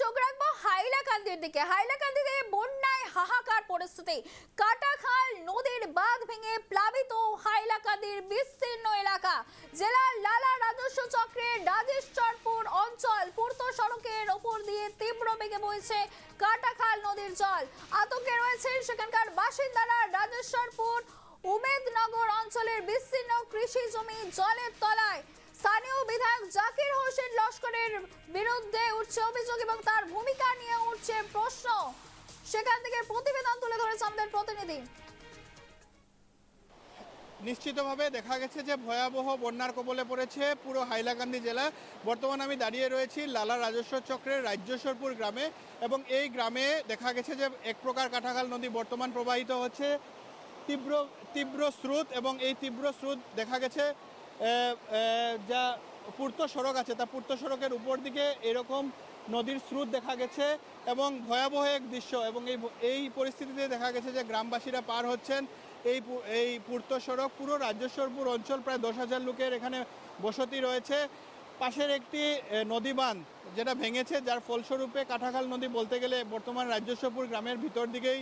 চোখ রাখব হাইলাকান্দির দিকে। হাইলাকান্দিতে বন্যায় হাহাকার পরিস্থিতি। কাটাখাল নদীর বাঁধ ভেঙে প্লাবিত হাইলাকান্দির বিস্তীর্ণ এলাকা। জেলার লালা রাজস্ব চক্রের রাজেশ্বরপুর অঞ্চল পূর্ত সড়কের ওপর দিয়ে তীব্র বেগে বইছে কাটাখাল নদীর জল। আতঙ্কে রয়েছে সেখানকার বাসিন্দারা রাজেশ্বরপুর উমেদনগর অঞ্চলের বিস্তীর্ণ কৃষি জমি জলের তলায়। স্থানীয় বিধায়ক জাকির হোসেন লস্করের বিরুদ্ধে উঠছে অভিযোগ এবং তার ভূমিকা নিয়ে উঠছে প্রশ্ন। সেখান থেকে প্রতিবেদন তুলে ধরেছে আমাদের প্রতিনিধি। নিশ্চিতভাবে দেখা গেছে যে ভয়াবহ বন্যার কবলে পড়েছে পুরো হাইলাকান্দি জেলা। বর্তমানে আমি দাঁড়িয়ে রয়েছি লালা রাজস্ব চক্রের রাজ্যেশ্বরপুর গ্রামে এবং এই গ্রামে দেখা গেছে যে এক প্রকার কাটাখাল নদী বর্তমান প্রবাহিত হচ্ছে। তীব্র তীব্র স্রোত এবং এই তীব্র স্রোত দেখা গেছে যা পূর্ত সড়ক আছে, তা পূর্ত সড়কের উপর দিকে এরকম নদীর স্রোত দেখা গেছে এবং ভয়াবহ এক দৃশ্য এবং এই এই পরিস্থিতিতে দেখা গেছে যে গ্রামবাসীরা পার হচ্ছেন। এই এই পূর্ত সড়ক পুরো রাজ্যেশ্বরপুর অঞ্চল, প্রায় দশ হাজার লোকের এখানে বসতি রয়েছে। পাশের একটি নদী বাঁধ যেটা ভেঙেছে, যার ফলস্বরূপে কাঠাখাল নদী বলতে গেলে বর্তমান রাজ্যেশ্বরপুর গ্রামের ভিতর দিকেই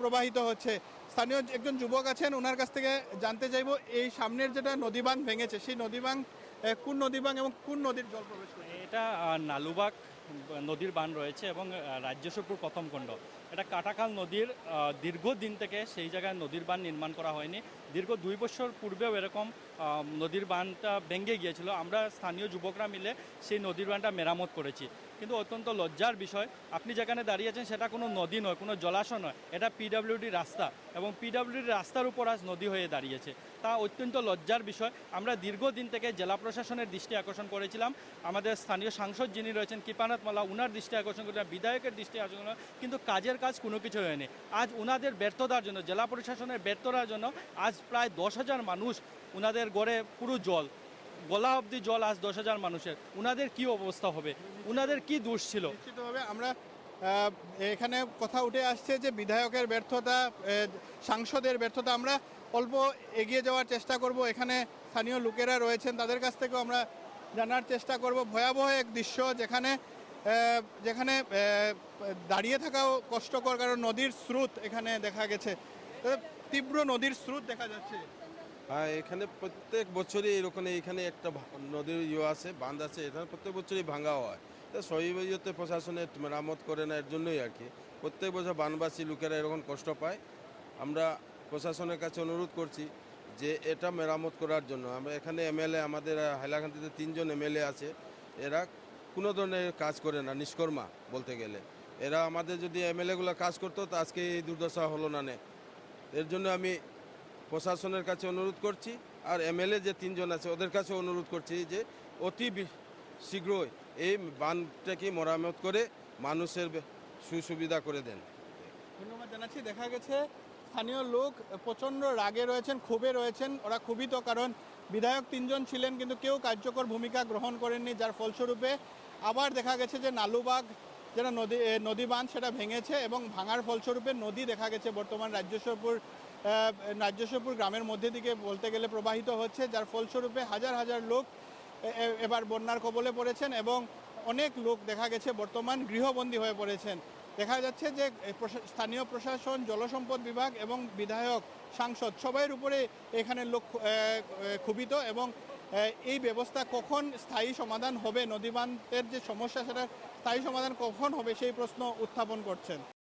প্রবাহিত হচ্ছে। স্থানীয় একজন যুবক আছেন, ওনার কাছ থেকে জানতে চাইব, এই সামনের যেটা নদী বাঁধ ভেঙেছে, সেই নদী বাঁধ কোন নদী বাঁধ এবং কোন নদীর জল প্রবেশ করে এটা নালুবাগ নদীর বান রয়েছে এবং রাজ্যসপুর প্রথম খণ্ড। এটা কাটাকাল নদীর দীর্ঘদিন থেকে সেই জায়গায় নদীর বান নির্মাণ করা হয়নি। দীর্ঘ দুই বছর পূর্বেও এরকম নদীর বানটা ভেঙে গিয়েছিল। আমরা স্থানীয় যুবকরা মিলে সেই নদীর বানটা মেরামত করেছি। কিন্তু অত্যন্ত লজ্জার বিষয়, আপনি যেখানে দাঁড়িয়ে আছেন সেটা কোনো নদী নয়, কোনো জলাশয় নয়, এটা পিডাব্লিউডি রাস্তা। এবং পিডাব্লিউডি রাস্তার উপর আজ নদী হয়ে দাঁড়িয়েছে। তা অত্যন্ত লজ্জার বিষয়। আমরা দীর্ঘদিন থেকে জেলা প্রশাসনের দৃষ্টি আকর্ষণ করেছিলাম। আমাদের স্থানীয় সাংসদ যিনি রয়েছেন, কৃপানাথ মালা, উনার দৃষ্টি আকর্ষণ করেছিলাম, বিধায়কের দৃষ্টি আকর্ষণ কিন্তু কাজের কাজ কোনো কিছু হয়নি। আজ উনাদের ব্যর্থতার জন্য, জেলা প্রশাসনের ব্যর্থতার জন্য আজ প্রায় দশ হাজার মানুষ ওনাদের গড়ে পুরো জল। গলা অবধি জল আজ দশ হাজার মানুষের। ওনাদের কি অবস্থা হবে? ওনাদের কি দোষ ছিল? নিশ্চিতভাবে আমরা এখানে কথা উঠে আসছে যে বিধায়কের ব্যর্থতা সাংসদের ব্যর্থতা আমরা অল্প এগিয়ে যাওয়ার চেষ্টা করব। এখানে স্থানীয় লোকেরা রয়েছেন, তাদের কাছ থেকেও আমরা জানার চেষ্টা করব। ভয়াবহ এক দৃশ্য যেখানে যেখানে দাঁড়িয়ে থাকাও কষ্টকর, কারণ নদীর স্রোত এখানে দেখা গেছে। তীব্র নদীর স্রোত দেখা যাচ্ছে। হ্যাঁ এখানে প্রত্যেক বছরই এরকম এখানে একটা নদীর ইয়ে আছে, বাঁধ আছে, এখানে প্রত্যেক বছরই ভাঙা হয়। তো সহিবতে প্রশাসনের মেরামত করে না এর জন্যই আর কি। প্রত্যেক বছর বানবাসী লোকেরা এরকম কষ্ট পায়। আমরা প্রশাসনের কাছে অনুরোধ করছি যে এটা মেরামত করার জন্য। আমরা এখানে এমএলএ, আমাদের হাইলাকান্দিতে তিনজন এমএলএ আছে। এরা কোনো ধরনের কাজ করে না, নিষ্কর্মা বলতে গেলে। এরা আমাদের যদি এমএলএগুলো কাজ করতো, তো আজকে এই দুর্দশা হলো না। এর জন্য আমি প্রশাসনের কাছে অনুরোধ করছি আর এমএলএ যে তিনজন আছে, ওদের কাছে অনুরোধ করছি যে অতি শীঘ্রই এই বাঁধটাকে মরামত করে মানুষের সুসুবিধা করে দেন। ধন্যবাদ জানাচ্ছি। দেখা গেছে, স্থানীয় লোক প্রচণ্ড রাগে রয়েছেন, ক্ষোভে রয়েছেন, ওরা ক্ষোভিত কারণ বিধায়ক তিনজন ছিলেন কিন্তু কেউ কার্যকর ভূমিকা গ্রহণ করেননি, যার ফলস্বরূপে আবার দেখা গেছে যে নালুবাগ যেটা নদী নদী বাঁধ সেটা ভেঙেছে এবং ভাঙার ফলস্বরূপে নদী দেখা গেছে বর্তমান রাজ্যেশ্বরপুর রাজ্যেশ্বরপুর গ্রামের মধ্যে দিকে বলতে গেলে প্রবাহিত হচ্ছে, যার ফলস্বরূপে হাজার হাজার লোক এবার বন্যার কবলে পড়েছেন এবং অনেক লোক দেখা গেছে বর্তমান গৃহবন্দী হয়ে পড়েছেন। দেখা যাচ্ছে যে স্থানীয় প্রশাসন, জলসম্পদ বিভাগ এবং বিধায়ক, সাংসদ সবাইয়ের উপরে এখানে লোক ক্ষুভিত এবং এই ব্যবস্থা কখন স্থায়ী সমাধান হবে? নদীবান্ধের যে সমস্যা, সেটা স্থায়ী সমাধান কখন হবে? সেই প্রশ্ন উত্থাপন করছেন।